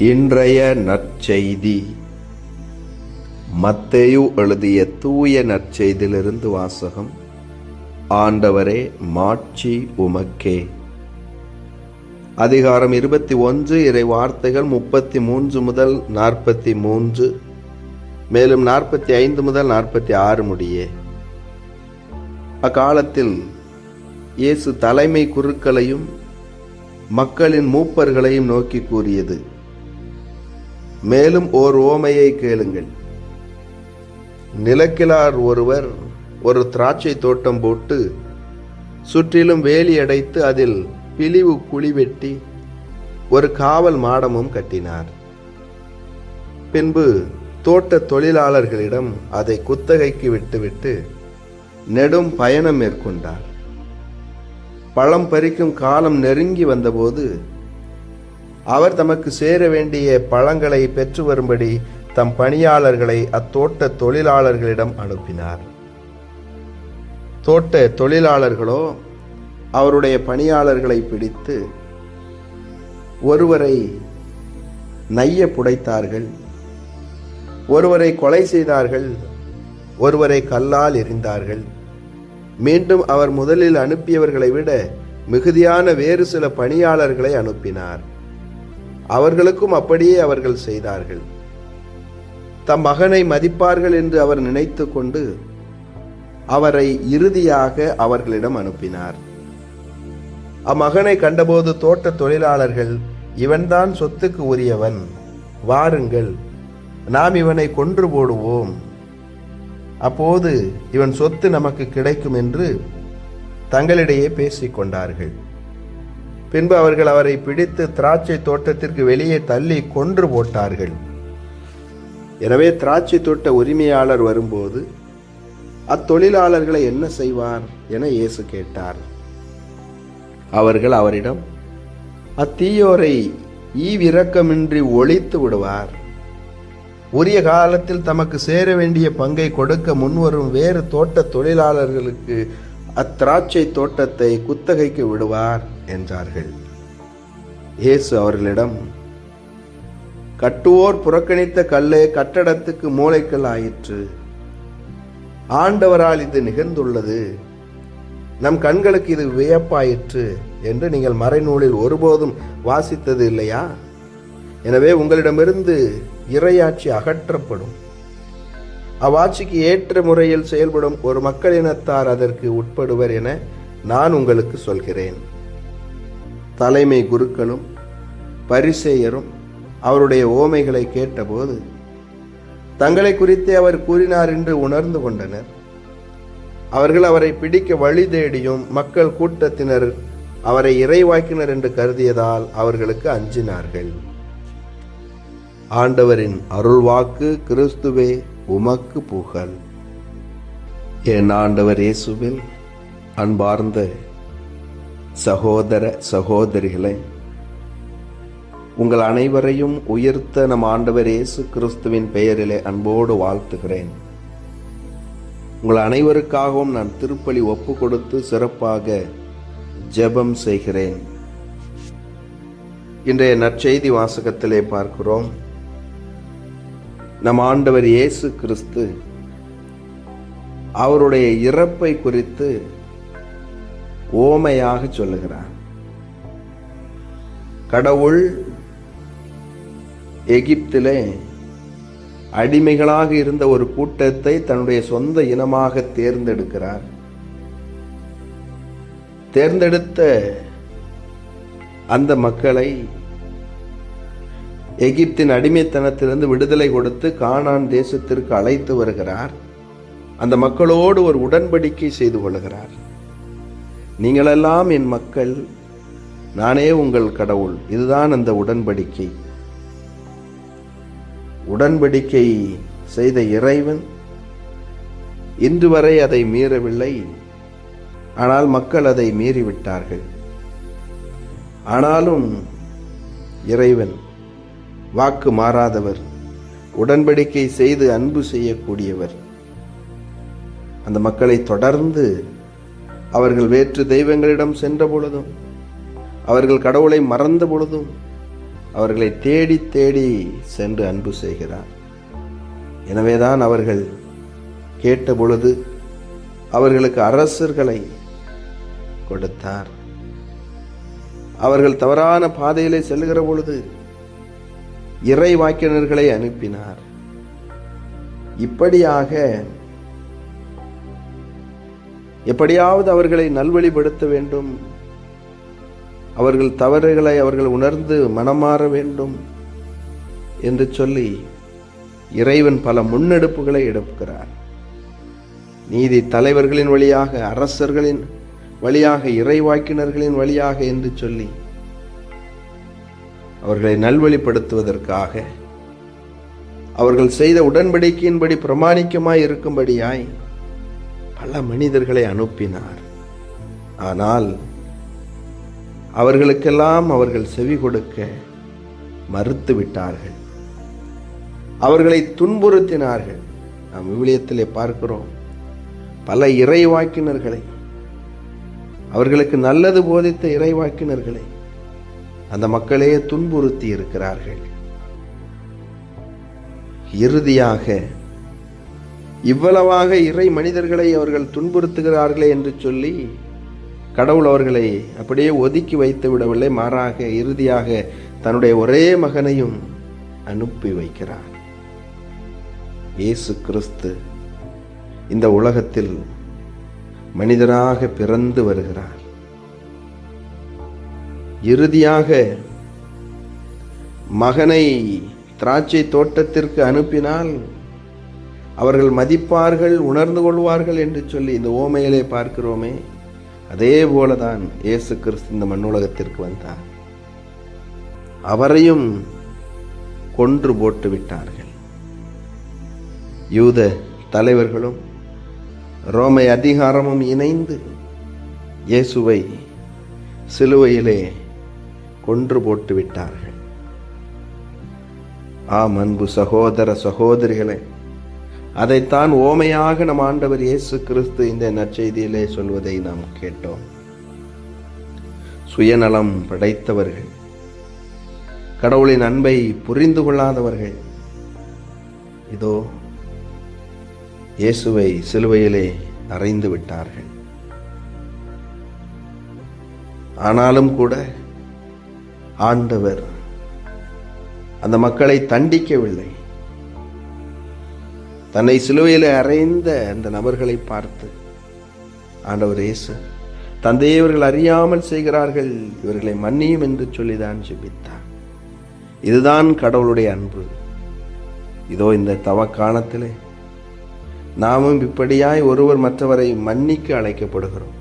இன்றைய நற்செய்தி. மத்தேயு எழுதிய தூய நற்செய்தியிலிருந்து வாசகம் ஆண்டவரே மாட்சி உமக்கே. அதிகாரம் இருபத்தி ஒன்று இறை வார்த்தைகள் முப்பத்தி மூன்று முதல் நாற்பத்தி மூன்று மேலும் நாற்பத்தி ஐந்து முதல் நாற்பத்தி ஆறு முடியே. அக்காலத்தில் இயேசு தலைமை குருக்களையும் மக்களின் மூப்பர்களையும் நோக்கி கூறியது மேலும் ஓர் ஓமையை கேளுங்கள். நிலக்கிழார் ஒருவர் ஒரு திராட்சை தோட்டம் போட்டு சுற்றிலும் வேலி அடைத்து அதில் பிழிவு குழி வெட்டி ஒரு காவல் மாடமும் கட்டினார். பின்பு தோட்ட தொழிலாளர்களிடம் அதை குத்தகைக்கு விட்டுவிட்டு நெடும் பயணம் மேற்கொண்டார். பழம் பறிக்கும் காலம் நெருங்கி வந்தபோது அவர் தமக்கு சேர வேண்டிய பழங்களை பெற்று வரும்படி தம் பணியாளர்களை அத்தோட்ட தொழிலாளர்களிடம் அனுப்பினார். தோட்ட தொழிலாளர்களோ அவருடைய பணியாளர்களை பிடித்து ஒருவரை நைய புடைத்தார்கள் ஒருவரை கொலை செய்தார்கள் ஒருவரை கல்லால் எறிந்தார்கள். மீண்டும் அவர் முதலில் அனுப்பியவர்களை விட மிகுதியான வேறு சில பணியாளர்களை அனுப்பினார். அவர்களுக்கும் அப்படியே அவர்கள் செய்தார்கள். தம் மகனை மதிப்பார்கள் என்று அவர் நினைத்து கொண்டு அவரை இறுதியாக அவர்களிடம் அனுப்பினார். அம்மகனை கண்டபோது தோட்ட தொழிலாளர்கள் இவன்தான் சொத்துக்கு உரியவன் வாருங்கள் நாம் இவனை கொன்று போடுவோம். அப்போது இவன் சொத்து நமக்கு கிடைக்கும் என்று தங்களிடையே பேசிக் கொண்டார்கள். பின்பு அவர்கள் அவரை பிடித்து திராட்சை தோட்டத்திற்கு வெளியே தள்ளி கொன்று போட்டார்கள். எனவே திராட்சை தோட்ட உரிமையாளர் வரும்போது அத்தொழிலாளர்களை என்ன செய்வார்? என இயேசு கேட்டார். அவர்கள் அவரிடம் அத்தீயோரை ஈவிரக்கமின்றி ஒழித்து விடுவார். உரிய காலத்தில் தமக்கு சேர வேண்டிய பங்கை கொடுக்க முன்வரும் வேறு தோட்ட தொழிலாளர்களுக்கு அத்திராட்சை தோட்டத்தை குத்தகைக்கு விடுவார் என்றார்கள். இயேசு அவர்களிடம் கட்டுவோர் புறக்கணித்த கல்லே கட்டடத்துக்கு மூளைக்கல் ஆயிற்று ஆண்டவரால் இது நிகழ்ந்துள்ளது. நம் கண்களுக்கு இது வியப்பாயிற்று என்று நீங்கள் மறைநூலில் ஒருபோதும் வாசித்தது இல்லையா? எனவே உங்களிடமிருந்து இறையாட்சி அகற்றப்படும். அவ்வாட்சிக்கு ஏற்ற முறையில் செயல்படும் ஒரு மக்களினத்தார் அதற்கு உட்படுவர் என நான் உங்களுக்கு சொல்கிறேன். தலைமை குருக்களும் பரிசேயரும் அவருடைய ஓமைகளை கேட்டபோது தங்களை குறித்தே அவர் கூறினார் என்று உணர்ந்து கொண்டனர். அவர்கள் அவரை பிடிக்க வழி தேடியும் மக்கள் கூட்டத்தினர் அவரை இறைவாக்கினர் என்று கருதியதால் அவர்களுக்கு அஞ்சினார்கள். ஆண்டவரின் அருள்வாக்கு கிறிஸ்துவே உமக்கு புகழ். என் ஆண்டவர் இயேசுவில் அன்பார்ந்த சகோதர சகோதரிகளை உங்கள் அனைவரையும் உயர்த்த நம் ஆண்டவர் இயேசு கிறிஸ்துவின் பெயரிலே அன்போடு வாழ்த்துகிறேன். உங்கள் அனைவருக்காகவும் நான் திருப்பலி ஒப்பு கொடுத்து சிறப்பாக ஜெபம் செய்கிறேன். இன்றைய நற்செய்தி வாசகத்திலே பார்க்கிறோம். நம் ஆண்டவர் இயேசு கிறிஸ்து அவருடைய இறப்பை குறித்து ஓமையாக சொல்லுகிறார். கடவுள் எகிப்திலே அடிமைகளாக இருந்த ஒரு கூட்டத்தை தன்னுடைய சொந்த இனமாக தேர்ந்தெடுக்கிறார். தேர்ந்தெடுத்த அந்த மக்களை எகிப்தின் அடிமைத்தனத்திலிருந்து விடுதலை கொடுத்து கானான் தேசத்திற்கு அழைத்து வருகிறார். அந்த மக்களோடு ஒரு உடன்படிக்கை செய்து கொள்கிறார். நீங்களெல்லாம் என் மக்கள் நானே உங்கள் கடவுள். இதுதான் அந்த உடன்படிக்கை. உடன்படிக்கை செய்த இறைவன் இன்று வரை அதை மீறவில்லை. ஆனால் மக்கள் அதை மீறிவிட்டார்கள். ஆனாலும் இறைவன் வாக்கு மாறாதவர் உடன்படிக்கை செய்து அன்பு செய்யக்கூடியவர். அந்த மக்களை தொடர்ந்து அவர்கள் வேற்று தெய்வங்களிடம் சென்ற பொழுதும் அவர்கள் கடவுளை மறந்த பொழுதும் அவர்களை தேடி தேடி சென்று அன்பு செய்கிறார். எனவேதான் அவர்கள் கேட்ட பொழுது அவர்களுக்கு அரசர்களை கொடுத்தார். அவர்கள் தவறான பாதையிலே செல்லுகிற பொழுது இறை வாக்கினர்களை அனுப்பினார். இப்படியாக எப்படியாவது அவர்களை நல்வழிப்படுத்த வேண்டும். அவர்கள் தவறுகளை அவர்கள் உணர்ந்து மனமாற வேண்டும் என்று சொல்லி இறைவன் பல முன்னெடுப்புகளை எடுக்கிறார். நீதி தலைவர்களின் வழியாக அரசர்களின் வழியாக இறைவாக்கினர்களின் வழியாக என்று சொல்லி அவர்களை நல்வழிப்படுத்துவதற்காக அவர்கள் செய்த உடன்படிக்கையின்படி பிரமாணிக்கமாய் இருக்கும்படியாய் பல மனிதர்களை அனுப்பினார். ஆனால் அவர்களுக்கெல்லாம் அவர்கள் செவி கொடுக்க மறுத்து விட்டார்கள் அவர்களை துன்புறுத்தினார்கள். நாம் விவிலியத்திலே பார்க்கிறோம். பல இறைவாக்கினர்களை அவர்களுக்கு நல்லது போதித்த இறைவாக்கினர்களை அந்த மக்களே துன்புறுத்தி இருக்கிறார்கள். இறுதியாக இவ்வளவாக இறை மனிதர்களை அவர்கள் துன்புறுத்துகிறார்களே என்று சொல்லி கடவுள் அவர்களை அப்படியே ஒதுக்கி வைத்து விடவில்லை மாறாக இறுதியாக தன்னுடைய ஒரே மகனையும் அனுப்பி வைக்கிறார். இயேசு கிறிஸ்து இந்த உலகத்தில் மனிதராக பிறந்து வருகிறார். இறுதியாக மகனை திராட்சை தோட்டத்திற்கு அனுப்பினால் அவர்கள் மதிப்பார்கள் உணர்ந்து கொள்வார்கள் என்று சொல்லி இந்த ஓமையிலே பார்க்கிறோமே அதே போலதான் இயேசு கிறிஸ்து இந்த மண்ணுலகத்திற்கு வந்தார். அவரையும் கொன்று போட்டு விட்டார்கள். யூத தலைவர்களும் ரோமை அதிகாரமும் இணைந்து இயேசுவை சிலுவையிலே கொன்று போட்டு விட்டார்கள். ஆம் அன்பு சகோதர சகோதரிகளே அதைத்தான் ஓமையாக நம் ஆண்டவர் இயேசு கிறிஸ்து இந்த நற்செய்தியிலே சொல்வதை நாம் கேட்டோம். சுயநலம் படைத்தவர்கள் கடவுளின் அன்பை புரிந்து கொள்ளாதவர்கள் இதோ இயேசுவை சிலுவையிலே அறைந்து விட்டார்கள். ஆனாலும் கூட ஆண்டவர் அந்த மக்களை தண்டிக்கவில்லை. தன்னை சிலுவையில் அறைந்த அந்த நபர்களை பார்த்து ஆண்டவர் இயேசு தந்தையை இவர்கள் அறியாமல் செய்கிறார்கள். இவர்களை மன்னியும் என்று சொல்லிதான் ஜெபித்தார். இதுதான் கடவுளுடைய அன்பு. இதோ இந்த தவக்காலத்திலே நாமும் இப்படியாய் ஒருவர் மற்றவரை மன்னிக்க அழைக்கப்படுகிறோம்.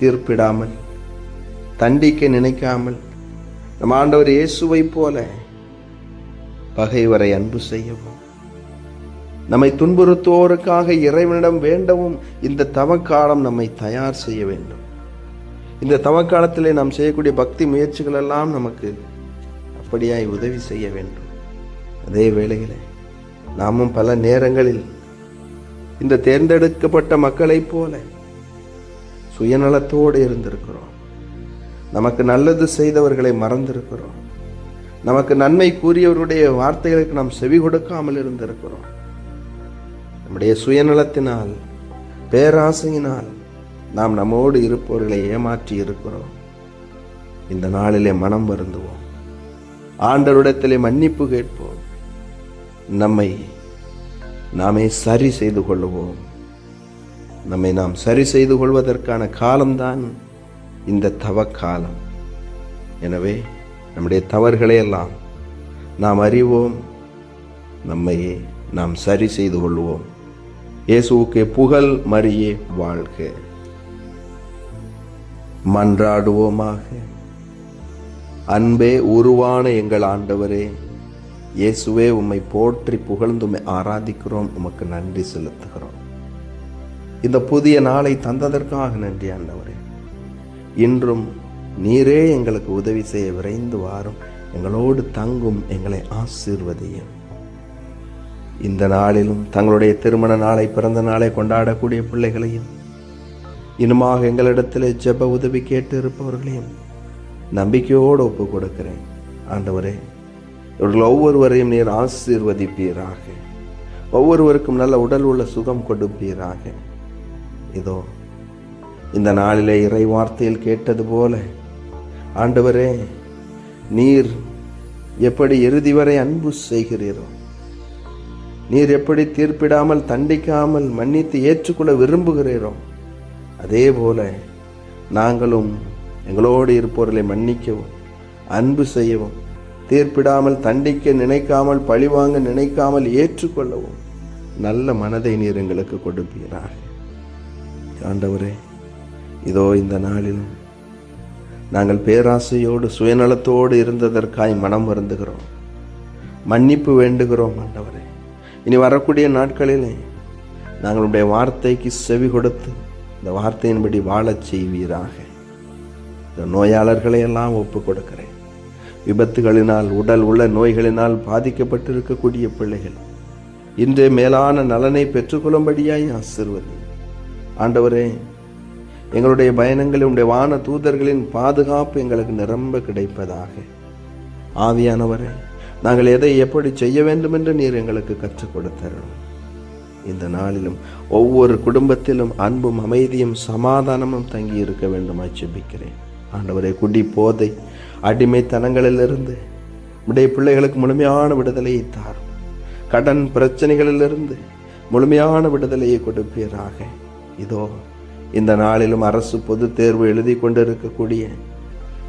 தீர்ப்பிடாமல் தண்டிக்க நினைக்காமல் நம் ஆண்டவர் இயேசுவைப் போல பகைவரை அன்பு செய்யவும் நம்மை துன்புறுத்துவோருக்காக இறைவனிடம் வேண்டவும் இந்த தவக்காலம் நம்மை தயார் செய்ய வேண்டும். இந்த தவக்காலத்திலே நாம் செய்யக்கூடிய பக்தி முயற்சிகள் எல்லாம் நமக்கு அப்படியாய் உதவி செய்ய வேண்டும். அதே வேளையிலே நாமும் பல நேரங்களில் இந்த தேர்ந்தெடுக்கப்பட்ட மக்களைப் போல சுயநலத்தோடு இருந்திருக்கிறோம். நமக்கு நல்லது செய்தவர்களை மறந்திருக்கிறோம். நமக்கு நன்மை கூறியவருடைய வார்த்தைகளுக்கு நாம் செவி கொடுக்காமல் இருந்திருக்கிறோம். நம்முடைய சுயநலத்தினால் பேராசையினால் நாம் நம்மோடு இருப்பவர்களை ஏமாற்றி இருக்கிறோம். இந்த நாளிலே மனம் வருந்துவோம். ஆண்டவரிடத்திலே மன்னிப்பு கேட்போம். நம்மை நாமே சரி செய்து கொள்ளுவோம். நம்மை நாம் சரி செய்து கொள்வதற்கான காலம்தான் இந்த தவக்காலம். எனவே நம்முடைய தவறுகளையெல்லாம் நாம் அறிவோம். நம்மையே நாம் சரி செய்து கொள்வோம். இயேசுவுக்கு புகழ் மறியே வாழ்க. மன்றாடுவோமாக. அன்பே உருவான எங்கள் ஆண்டவரே இயேசுவே உம்மை போற்றி புகழ்ந்து உம்மை ஆராதிக்கிறோம். உமக்கு நன்றி செலுத்துகிறோம். இந்த புதிய நாளை தந்ததற்காக நன்றி ஆண்டவர். இன்றும் நீரே எங்களுக்கு உதவி செய்ய விரைந்து வாரும். எங்களோடு தங்கும் எங்களை ஆசீர்வதியும். இந்த நாளிலும் தங்களுடைய திருமண நாளை பிறந்த நாளை கொண்டாடக்கூடிய பிள்ளைகளையும் இன்னுமாக எங்களிடத்தில் ஜெப உதவி கேட்டு இருப்பவர்களையும் நம்பிக்கையோடு ஒப்பு கொடுக்கிறேன் ஆண்டவரே இவர்கள் ஒவ்வொருவரையும் நீர் ஆசீர்வதிப்பீராக. ஒவ்வொருவருக்கும் நல்ல உடல் உள்ள சுகம் கொடுப்பீராக. இதோ இந்த நாளிலே இறை வார்த்தையில் கேட்டது போல. ஆண்டவரே நீர் எப்படி இறுதி வரை அன்பு செய்கிறீரோ நீர் எப்படி தீர்ப்பிடாமல் தண்டிக்காமல் மன்னித்து ஏற்றுக்கொள்ள விரும்புகிறீரோ அதே போல நாங்களும் எங்களோடு இருப்பவர்களை மன்னிக்கவும் அன்பு செய்யவும் தீர்ப்பிடாமல் தண்டிக்க நினைக்காமல் பழிவாங்க நினைக்காமல் ஏற்றுக்கொள்ளவும் நல்ல மனதை நீர் எங்களுக்கு கொடுப்பீராக. ஆண்டவரே இதோ இந்த நாளிலும் நாங்கள் பேராசையோடு சுயநலத்தோடு இருந்ததற்காய் மனம் வருந்துகிறோம். மன்னிப்பு வேண்டுகிறோம் ஆண்டவரே. இனி வரக்கூடிய நாட்களிலே நாங்களுடைய வார்த்தைக்கு செவி கொடுத்து இந்த வார்த்தையின்படி வாழச் செய்வீராக. இந்த நோயாளர்களை எல்லாம் ஒப்பு கொடுக்கிறேன். விபத்துகளினால் உடல் உள்ள நோய்களினால் பாதிக்கப்பட்டிருக்கக்கூடிய பிள்ளைகள் இன்றே மேலான நலனை பெற்றுக்கொள்ளும்படியாய் ஆசிர்வது ஆண்டவரே எங்களுடைய பயணங்களில் உடைய வான தூதர்களின் பாதுகாப்பு எங்களுக்கு நிரம்ப கிடைப்பதாக. ஆவியானவரே நாங்கள் எதை எப்படி செய்ய வேண்டும் என்று நீர் எங்களுக்கு கற்றுக் கொடுத்தரணும் இந்த நாளிலும் ஒவ்வொரு குடும்பத்திலும் அன்பும் அமைதியும் சமாதானமும் தங்கி இருக்க வேண்டுமா செபிக்கிறேன் ஆண்டவரே குடி போதை அடிமைத்தனங்களிலிருந்து உடைய பிள்ளைகளுக்கு முழுமையான விடுதலையை தாரும். கடன் பிரச்சனைகளிலிருந்து முழுமையான விடுதலையை கொடுப்பீராக. இதோ இந்த நாளிலும் அரசு பொது தேர்வு எழுதி கொண்டிருக்கக்கூடிய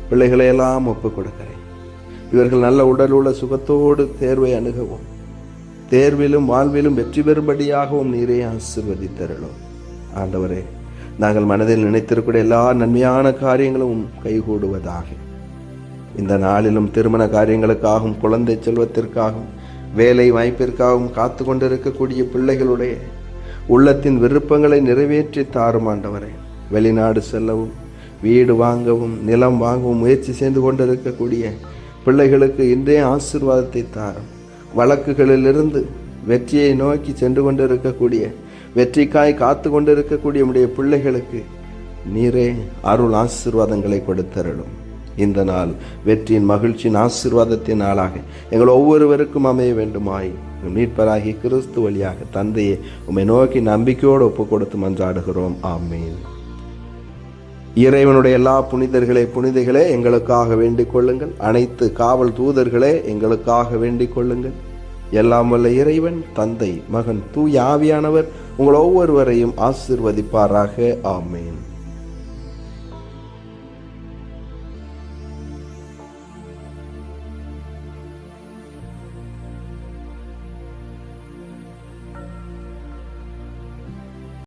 பிள்ளைகளை எல்லாம் ஒப்புக் கொடுக்கிறேன் இவர்கள் நல்ல உடல் உள்ள சுகத்தோடு தேர்வை அணுகவும் தேர்விலும் வாழ்விலும் வெற்றி பெறும்படியாகவும் நீரே ஆசிர்வதித்தருளும் ஆண்டவரே நாங்கள் மனதில் நினைத்திருக்கூடிய எல்லா நன்மையான காரியங்களும் கைகூடுவதாக. இந்த நாளிலும் திருமண காரியங்களுக்காகவும் குழந்தை செல்வத்திற்காகவும் வேலை வாய்ப்பிற்காகவும் காத்து கொண்டிருக்கக்கூடிய பிள்ளைகளுடைய உள்ளத்தின் விருப்பங்களை நிறைவேற்றி தாரும் ஆண்டவரே. வெளிநாடு செல்லவும் வீடு வாங்கவும் நிலம் வாங்கவும் முயற்சி செய்து கொண்டிருக்கக்கூடிய பிள்ளைகளுக்கு இன்றே ஆசீர்வாதத்தை தாரும். வழக்குகளிலிருந்து வெற்றியை நோக்கி சென்று கொண்டிருக்கக்கூடிய வெற்றிக்காய் காத்து கொண்டிருக்கக்கூடிய உடைய பிள்ளைகளுக்கு நீரே அருள் ஆசீர்வாதங்களை கொடுத்தருளும். இந்த நாள் வெற்றியின் மகிழ்ச்சியின் ஆசீர்வாதத்தின் நாளாக. எங்கள் ஒவ்வொருவருக்கும் அமைய வேண்டுமாய். மீட்பராகி கிறிஸ்து வழியாக தந்தையை உம்மை நோக்கி நம்பிக்கையோடு ஒப்பு கொடுத்து மன்றாடுகிறோம். ஆமீன். இறைவனுடைய எல்லா புனிதர்களே புனிதைகளே எங்களுக்காக வேண்டிக் கொள்ளுங்கள். அனைத்து காவல் தூதர்களே எங்களுக்காக வேண்டிக் கொள்ளுங்கள். எல்லாம் வல்ல இறைவன் தந்தை மகன் தூய ஆவியானவர் உங்கள் ஒவ்வொருவரையும் ஆசிர்வதிப்பாராக. ஆமேன்.